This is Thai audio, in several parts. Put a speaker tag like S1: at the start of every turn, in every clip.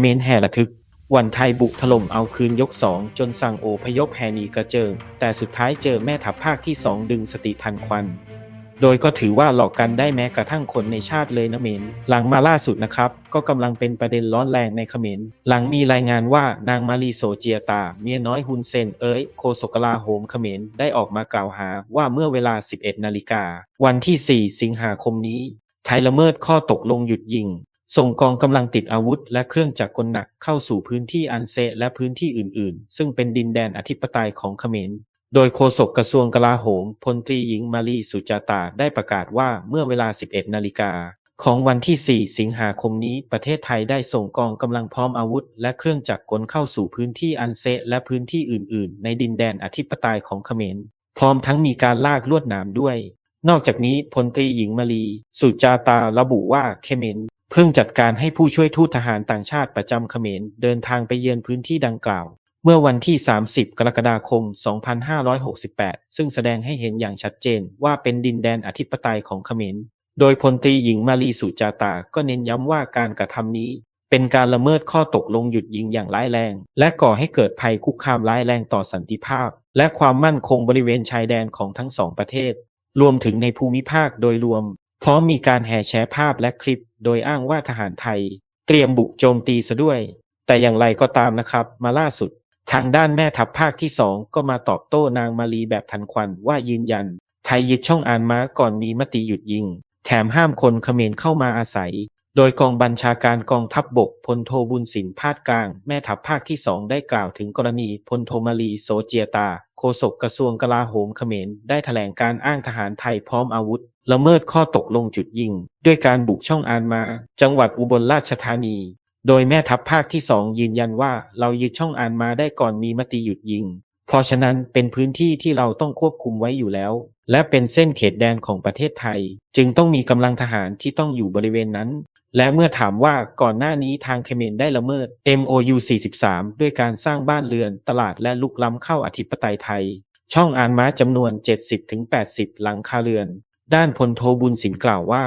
S1: เมนแห่ระทึก วันไทยบุกถล่มเอาคืนยกสองจนสั่งโอพยพแฮนีกระเจิง แต่สุดท้ายเจอแม่ทัพภาคที่สองดึงสติทันควัน โดยก็ถือว่าหลอกกันได้แม้กระทั่งคนในชาติเลยนะเมน หลังมาล่าสุดนะครับ ก็กำลังเป็นประเด็นร้อนแรงในเขมร หลังมีรายงานว่านางมารีโซเจียตา เมียน้อยฮุนเซนเอ้ยโคศกลาโหมเขมรได้ออกมากล่าวหาว่าเมื่อเวลา 11 นาฬิกาวันที่ 4 สิงหาคมนี้ไทยละเมิดข้อตกลงหยุดยิง ส่งกองกำลังติดอาวุธและเครื่องจักรกลหนักเข้าสู่พื้นที่อันเซและพื้นที่อื่น ๆ ซึ่งเป็นดินแดนอธิปไตยของเขมร โดยโฆษกกระทรวงกลาโหมพลตรีหญิงมารีสุจาตาได้ประกาศว่าเมื่อเวลา 11 นาฬิกาของวันที่ 4 สิงหาคมนี้ ประเทศไทยได้ส่งกองกำลังพร้อมอาวุธ และเครื่องจักรกลเข้าสู่พื้นที่อันเซและพื้นที่อื่น ๆ ในดินแดนอธิปไตยของเขมร พร้อมทั้งมีการลากลวดหนามด้วย นอกจากนี้พลตรีหญิงมารีสุจาตาระบุว่าเขมร เพิ่งจัดการให้ผู้ช่วยทูตทหารต่างชาติประจำเขมรเดินทางไปเยือนพื้นที่ดังกล่าว เมื่อวันที่ 30 กรกฎาคม 2568 ซึ่งแสดงให้เห็นอย่างชัดเจนว่าเป็นดินแดนอธิปไตยของเขมร โดยพลตรีหญิงมารีสุจาตา ก็เน้นย้ำว่าการกระทำนี้ เป็นการละเมิดข้อตกลงหยุดยิงอย่างร้ายแรง และก่อให้เกิดภัยคุกคามร้ายแรงต่อสันติภาพ และความมั่นคงบริเวณชายแดนของทั้งสองประเทศ รวมถึงในภูมิภาคโดยรวม พร้อมมีการแห่แชร์ภาพและคลิป โดยอ้างว่าทหารไทย เตรียมบุกโจมตีซะด้วย แต่อย่างไรก็ตามนะครับ มาล่าสุด ทางด้านแม่ทัพภาคที่สองก็มาตอบโต้นางมาลีแบบทันควันว่ายืนยัน ไทยยึดช่องอานม้าก่อนมีมติหยุดยิง แถมห้ามคนเขมรเข้ามาอาศัย โดยกองบัญชาการกองทัพบบกพลโทบุญสินพาดกลาง แม่ทัพภาคที่สองได้กล่าวถึงกรณีพลโทมาลีโซเจียตา โฆษกกระทรวงกลาโหมเขมรได้แถลงการอ้างทหารไทยพร้อมอาวุธ ละเมิดข้อตกลงจุดยิง ด้วยการบุกช่องอานมา จังหวัดอุบลราชธานี โดยแม่ทัพภาคที่สองยืนยันว่าเรายึดช่องอานมาได้ก่อนมีมติหยุดยิง เพราะฉะนั้นเป็นพื้นที่ที่เราต้องควบคุมไว้อยู่แล้ว และเป็นเส้นเขตแดนของประเทศไทย จึงต้องมีกำลังทหารที่ต้องอยู่บริเวณนั้น และเมื่อถามว่าก่อนหน้านี้ทางเขมรได้ละเมิด MOU 43 ด้วยการสร้างบ้านเรือนตลาดและลุกล้ำเข้าอธิปไตยไทยช่องอานม้าจำนวน 70-80 หลังคาเรือน ด้านพลโทบุญสินกล่าวว่า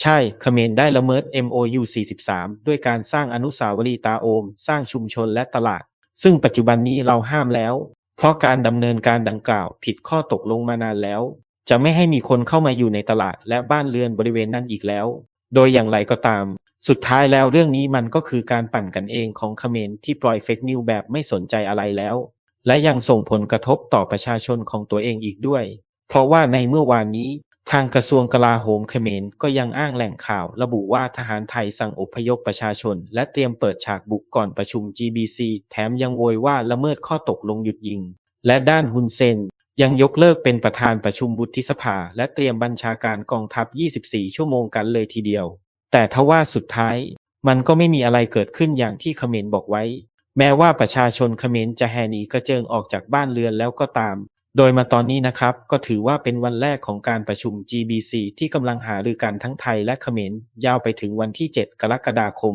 S1: ใช่เขมรได้ละเมิด MOU 43 ด้วยการสร้างอนุสาวรีย์ตาโอม สร้างชุมชนและตลาด ซึ่งปัจจุบันนี้เราห้ามแล้ว เพราะการดำเนินการดังกล่าวผิดข้อตกลงมานานแล้ว จะไม่ให้มีคนเข้ามาอยู่ในตลาดและบ้านเรือนบริเวณนั้นอีกแล้ว โดยอย่างไรก็ตาม สุดท้ายแล้วเรื่องนี้มันก็คือการปั่นกันเองของเขมรที่ปล่อยเฟกนิวแบบไม่สนใจอะไรแล้ว และยังส่งผลกระทบต่อประชาชนของตัวเองอีกด้วย เพราะว่าในเมื่อวานนี้ ทางกระทรวงกลาโหมเขมรก็ยังอ้างแหล่งข่าวระบุว่าทหารไทยสั่งอพยพประชาชน และเตรียมเปิดฉากบุกก่อนประชุม GBC แถมยังโวยว่าละเมิดข้อตกลงหยุดยิง และด้านฮุนเซน ยังยกเลิกเป็นประธานประชุมวุฒิสภา และเตรียมบัญชาการกองทัพ 24 ชั่วโมงกันเลยทีเดียว แต่ทว่าสุดท้าย มันก็ไม่มีอะไรเกิดขึ้นอย่างที่เขมรบอกไว้ แม้ว่าประชาชนเขมรจะแห่หนีกระเจิงออกจากบ้านเรือนแล้วก็ตาม โดยมาตอนนี้นะครับ ก็ถือว่าเป็นวันแรกของการประชุม GBC ที่กำลังหารือกันทั้งไทยและเขมรยาวไปถึงวันที่ 7 กรกฎาคม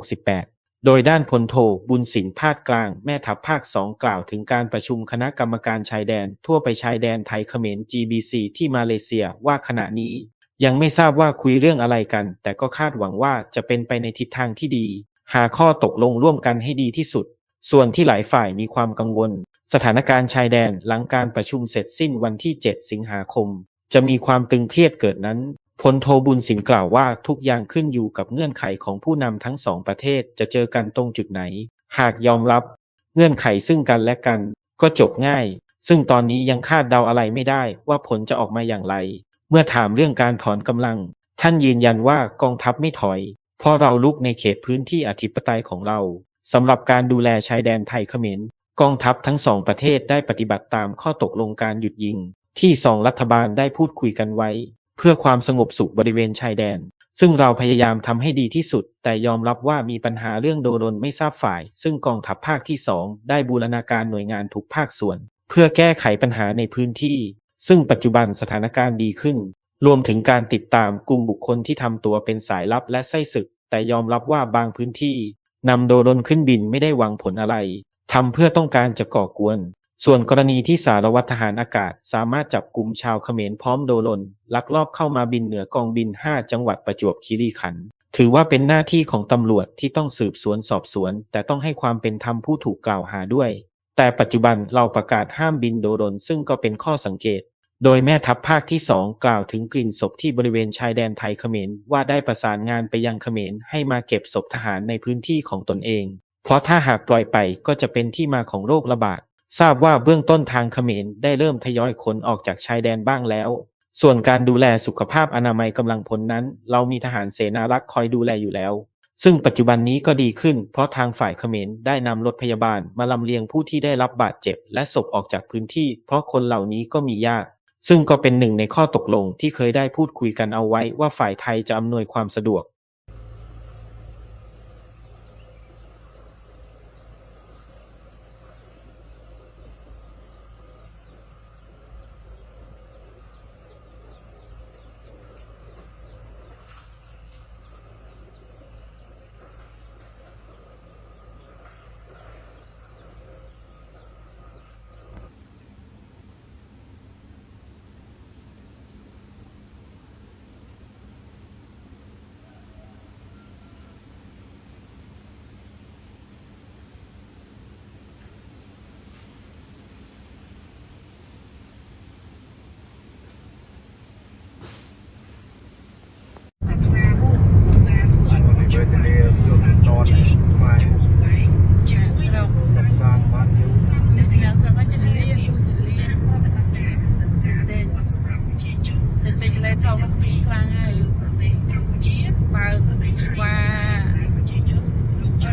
S1: 2568 โดยด้านพลโทบุญสินพาดกลาง แม่ทัพภาคสองกล่าวถึงการประชุมคณะกรรมการชายแดน ทั่วไปชายแดนไทยเขมร GBC ที่มาเลเซียว่าขณะนี้ ยังไม่ทราบว่าคุยเรื่องอะไรกัน แต่ก็คาดหวังว่าจะเป็นไปในทิศทางที่ดี หาข้อตกลงร่วมกันให้ดีที่สุด ส่วนที่หลายฝ่ายมีความกังวล สถานการณ์ชายแดนหลังการประชุมเสร็จสิ้นวันที่ 7 สิงหาคม จะมีความตึงเครียดเกิดนั้นพลโทบุญสินกล่าวว่าทุกอย่างขึ้นอยู่กับเงื่อนไขของผู้นำทั้งสองประเทศจะเจอกันตรงจุดไหน หากยอมรับ เงื่อนไขซึ่งกันและกัน ก็จบง่าย ซึ่งตอนนี้ยังคาดเดาอะไรไม่ได้ว่าผลจะออกมาอย่างไร เมื่อถามเรื่องการถอนกำลัง ท่านยืนยันว่ากองทัพไม่ถอย เพราะเราลุกในเขตพื้นที่อธิปไตยของเราสำหรับการดูแลชายแดนไทยเขมร กองทัพทั้งสองประเทศได้ปฏิบัติตามข้อตกลงการหยุดยิง ที่สองรัฐบาลได้พูดคุยกันไว้ เพื่อความสงบสุขบริเวณชายแดน ซึ่งเราพยายามทำให้ดีที่สุด แต่ยอมรับว่ามีปัญหาเรื่องโดนไม่ทราบฝ่าย ซึ่งกองทัพภาคที่สองได้บูรณาการหน่วยงานทุกภาคส่วน เพื่อแก้ไขปัญหาในพื้นที่ ซึ่งปัจจุบันสถานการณ์ดีขึ้น รวมถึงการติดตามกลุ่มบุคคลที่ทำตัวเป็นสายลับและไส้ศึก แต่ยอมรับว่าบางพื้นที่นำโดรนขึ้นบินไม่ได้หวังผลอะไร ทำเพื่อต้องการจะก่อกวน ส่วนกรณีที่สารวัตรทหารอากาศสามารถจับกลุ่มชาวเขมรพร้อมโดรนลักลอบเข้ามาบินเหนือกองบิน 5 จังหวัดประจวบคีรีขันธ์ถือว่าเป็นหน้าที่ของตำรวจที่ต้องสืบสวนสอบสวน แต่ต้องให้ความเป็นธรรมผู้ถูกกล่าวหาด้วย แต่ปัจจุบันเราประกาศห้ามบินโดรนซึ่งก็เป็นข้อสังเกต โดยแม่ทัพภาคที่ 2 กล่าวถึงกลิ่นศพที่บริเวณชายแดนไทยเขมรว่าได้ประสานงานไปยังเขมรให้มาเก็บศพทหารในพื้นที่ของตนเอง เพราะถ้าหากปล่อยไปก็จะเป็นที่มาของโรคระบาด ทราบว่าเบื้องต้นทางเขมรได้เริ่มทยอยขนออกจากชายแดนบ้างแล้ว ส่วนการดูแลสุขภาพอนามัยกำลังพลนั้น เรามีทหารเสนารักษ์คอยดูแลอยู่แล้ว ซึ่งปัจจุบันนี้ก็ดีขึ้น เพราะทางฝ่ายเขมรได้นำรถพยาบาลมาลำเลียงผู้ที่ได้รับบาดเจ็บ และศพออกจากพื้นที่ เพราะคนเหล่านี้ก็มีญาติซึ่งก็เป็นหนึ่งในข้อตกลงที่เคยได้พูดคุยกันเอาไว้ว่าฝ่ายไทยจะอำนวยความสะดวก